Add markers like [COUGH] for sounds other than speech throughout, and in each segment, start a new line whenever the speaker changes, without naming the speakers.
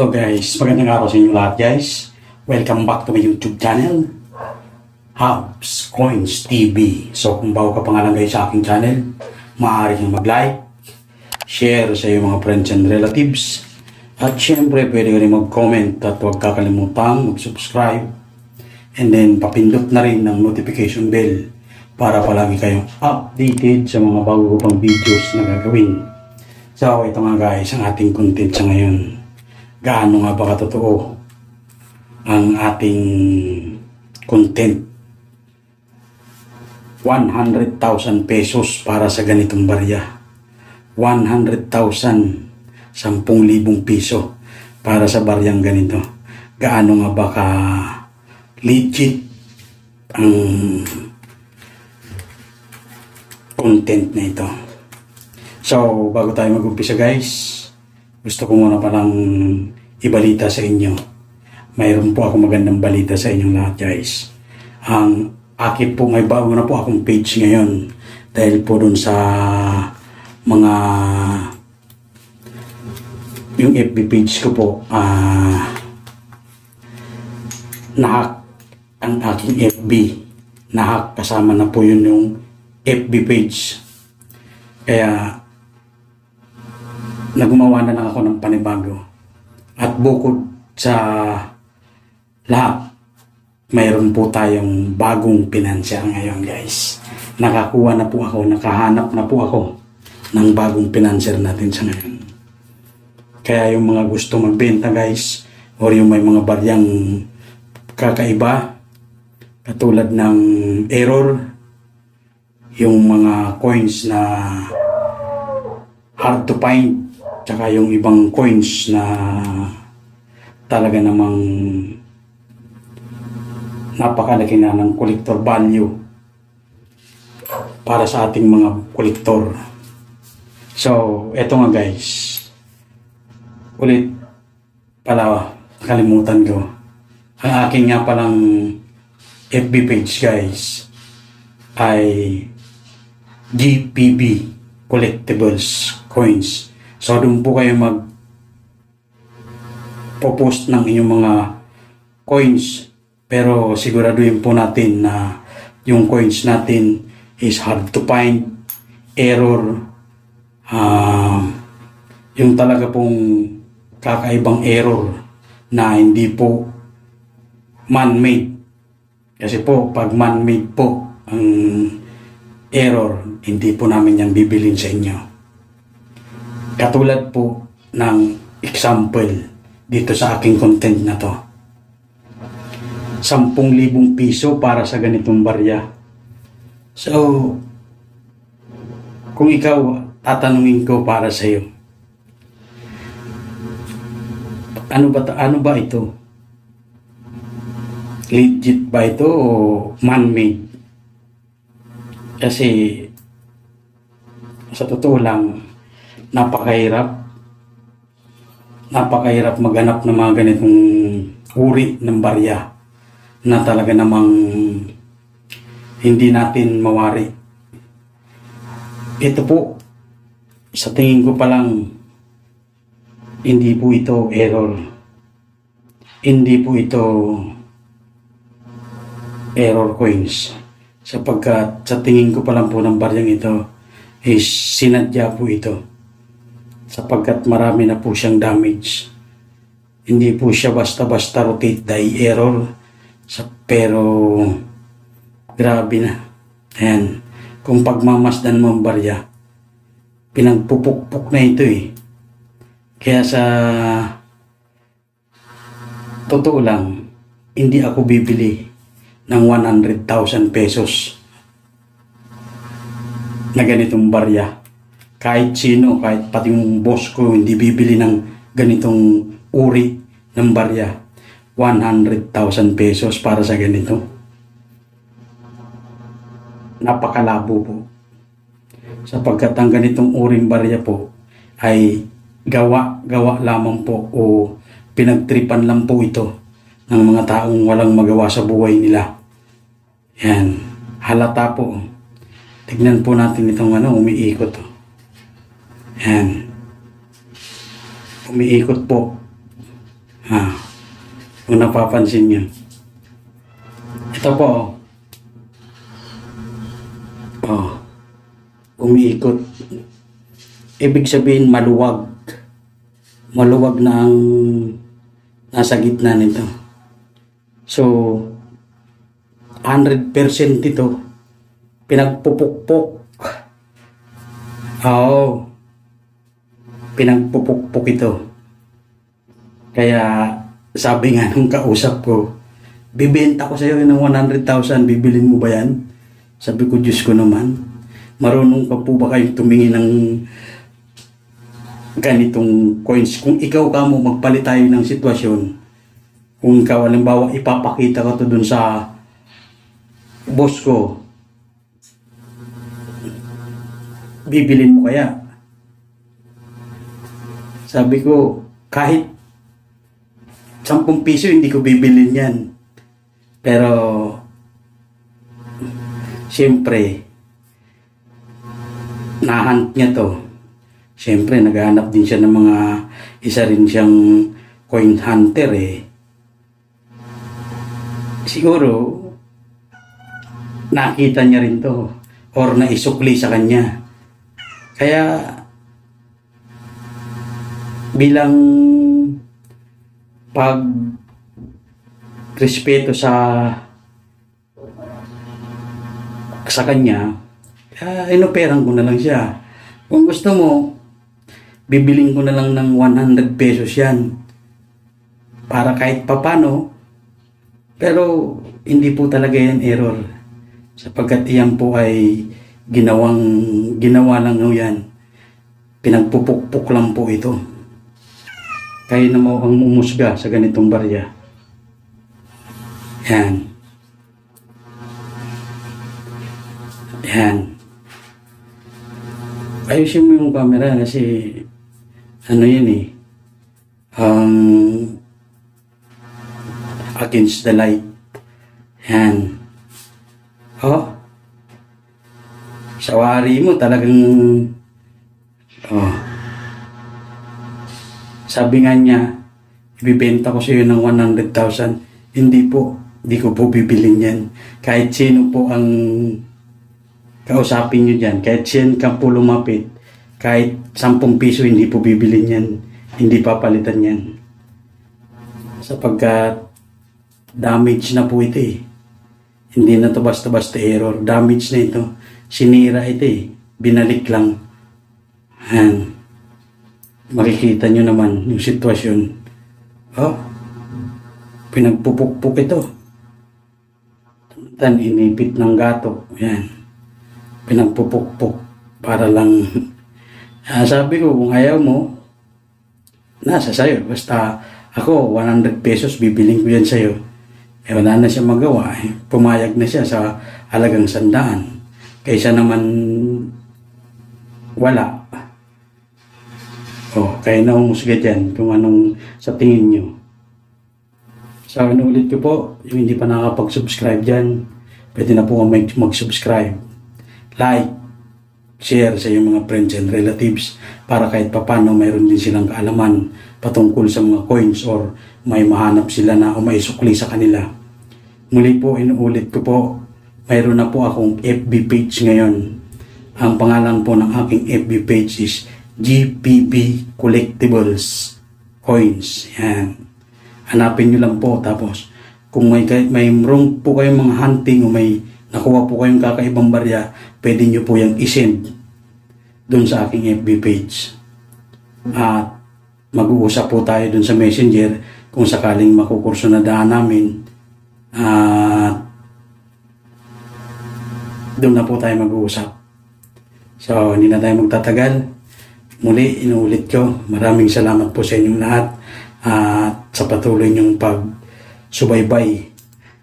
Hello guys, magandang araw sa inyo lahat guys. Welcome back to my YouTube channel, Hubs Coins TV. So kung bago ka pa nga lang guys sa aking channel, maaari kang mag-like, share sa iyong mga friends and relatives, at syempre pwede ka rin mag-comment at huwag kakalimutang mag-subscribe. And then papindot na rin ng notification bell para palagi kayong updated sa mga bago pang videos na gagawin. So ito nga guys, ang ating content sa ngayon gaano nga ba katotoo ang ating content? 100,000 pesos para sa ganitong barya. 100,000 10,000 piso para sa baryang ganito. Gaano nga ba ka legit ang content na ito? So bago tayo mag-umpisa guys gusto ko muna palang ibalita sa inyo. Mayroon po ako magandang balita sa inyong lahat guys. Ang akin po, may bago na po akong page ngayon. Dahil po dun sa mga yung FB page ko po, ah, nahack ang aking FB. Nahack kasama na po yun yung FB page. Kaya nagumawa na lang ako ng panibago. At bukod sa lahat, mayroon po tayong bagong pinansyal ngayon guys. Nakakuha na po ako, nakahanap na po ako ng bagong pinansyal natin sa ngayon. Kaya yung mga gusto magbenta guys, or yung may mga baryang kakaiba, katulad ng error, yung mga coins na hard to find tsaka yung ibang coins na talaga namang napakalaki na ng collector value para sa ating mga kolektor. So, eto nga guys. Ulit pala kalimutan ko. Ang aking nga palang FB page guys ay GPB Collectibles Coins. So doon po kayo mag post ng inyong mga coins pero siguraduhin po natin na yung coins natin is hard to find, error, ah, yung talaga pong kakaibang error na hindi po man-made. Kasi po, pag man-made po ang error, hindi po namin yan bibilin sa inyo. Katulad po ng example dito sa aking content na to. 10,000 piso para sa ganitong barya. So, kung ikaw, tatanungin ko para sa iyo. Ano ba ano ba ito? Legit ba ito o man-made? Kasi sa totoo lang, napakahirap. Napakahirap maghanap ng mga ganitong uri ng barya na talaga namang hindi natin mawari. Ito po, sa tingin ko pa lang, hindi po ito error. Hindi po ito error coins. Sapagkat sa tingin ko pa lang po ng baryang ito is sinadya po ito. Sapagkat marami na po siyang damage. Hindi po siya basta-basta rotate die error. Sa, pero grabe na. Ayan. Kung pagmamasdan mo ang barya, pinagpupukpok na ito eh. Kaya sa totoo lang, hindi ako bibili ng 100,000 pesos na ganitong barya. Kahit sino, kahit pati yung boss ko, hindi bibili ng ganitong uri ng barya. 100,000 pesos para sa ganito. Napakalabo po. Sapagkat ang ganitong uring barya po ay gawa-gawa lamang po o pinagtripan lang po ito ng mga taong walang magawa sa buhay nila. Yan. Halata po. Tignan po natin itong ano, umiikot. oh. Yan. Umiikot po. Ha. Kung napapansin nyo. Ito po. Oh. Oh. Umiikot. Ibig sabihin maluwag. Maluwag na ang nasa gitna nito. So, 100% ito pinagpupukpok. Oo. Pinagpupukpok ito. Kaya sabi nga nung kausap ko, bibenta ko sa iyo ng 100,000, bibilin mo ba yan? Sabi ko, Diyos ko naman, marunong pa po ba kayong tumingin ng ganitong coins? Kung ikaw ka mo, magpalit tayo ng sitwasyon. Kung ikaw, halimbawa, ipapakita ko to dun sa boss ko, bibilin mo kaya? Sabi ko, kahit 10 piso, hindi ko bibilin yan. Pero, siyempre, nahunt niya to. Siyempre, naghahanap din siya ng mga, isa rin siyang coin hunter eh. Siguro, nakita niya rin to or naisukli sa kanya. Kaya bilang pag respeto sa sa kanya, uh, inoperang ko na lang siya. Kung gusto mo, bibiling ko na lang ng 100 pesos yan. Para kahit papano, pero hindi po talaga yan error. Sapagkat iyan po ay ginawang, ginawa lang yan. Pinagpupukpuk lang po ito. Kayo na mo ang umusga sa ganitong barya. Yan. Yan. Ayusin mo yung camera kasi ano yun eh. Um, against the light. Yan. Oh. Sa wari mo talagang oh. Sabi nga niya, ibibenta ko sa iyo ng 100,000. Hindi po, hindi ko po bibilin yan. Kahit sino po ang kausapin nyo dyan, kahit sino ka po lumapit, kahit 10 piso hindi po bibilin yan. Hindi papalitan yan. Sapagkat damage na po ito eh. Hindi na to basta-basta error. Damage na ito. Sinira ito eh. Binalik lang. Han. Makikita nyo naman yung sitwasyon. Oh. Pinagpupukpuk ito. Tan inipit ng gato. Yan. Pinagpupukpuk. Para lang. [LAUGHS] Ah, sabi ko, kung ayaw mo, nasa sayo. Basta ako, 100 pesos, bibiling ko yan sa'yo. Eh, wala na siya magawa. Eh. Pumayag na siya sa halagang sandaan. Kaysa naman wala. Kaya na umusga dyan kung anong sa tingin nyo. So, inuulit ko po, yung hindi pa nakakapag-subscribe dyan, pwede na po mag- mag-subscribe. Like, share sa iyong mga friends and relatives para kahit papano mayroon din silang kaalaman patungkol sa mga coins or may mahanap sila na o may sukli sa kanila. Muli po, inuulit ko po, mayroon na po akong FB page ngayon. Ang pangalan po ng aking FB page is GPB Collectibles Coins. Yan. Hanapin nyo lang po. Tapos, kung may, may wrong po kayong mga hunting o may nakuha po kayong kakaibang barya, pwede nyo po yung isend doon sa aking FB page. At mag-uusap po tayo doon sa messenger kung sakaling makukurso na daan namin. At doon na po tayo mag-uusap. So, hindi na tayo magtatagal. Muli, inuulit ko, maraming salamat po sa inyong lahat at sa patuloy niyong pag-subaybay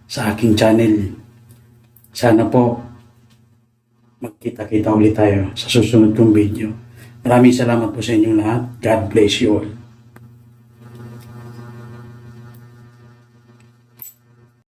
sa aking channel. Sana po magkita-kita ulit tayo sa susunod kong video. Maraming salamat po sa inyong lahat. God bless you all.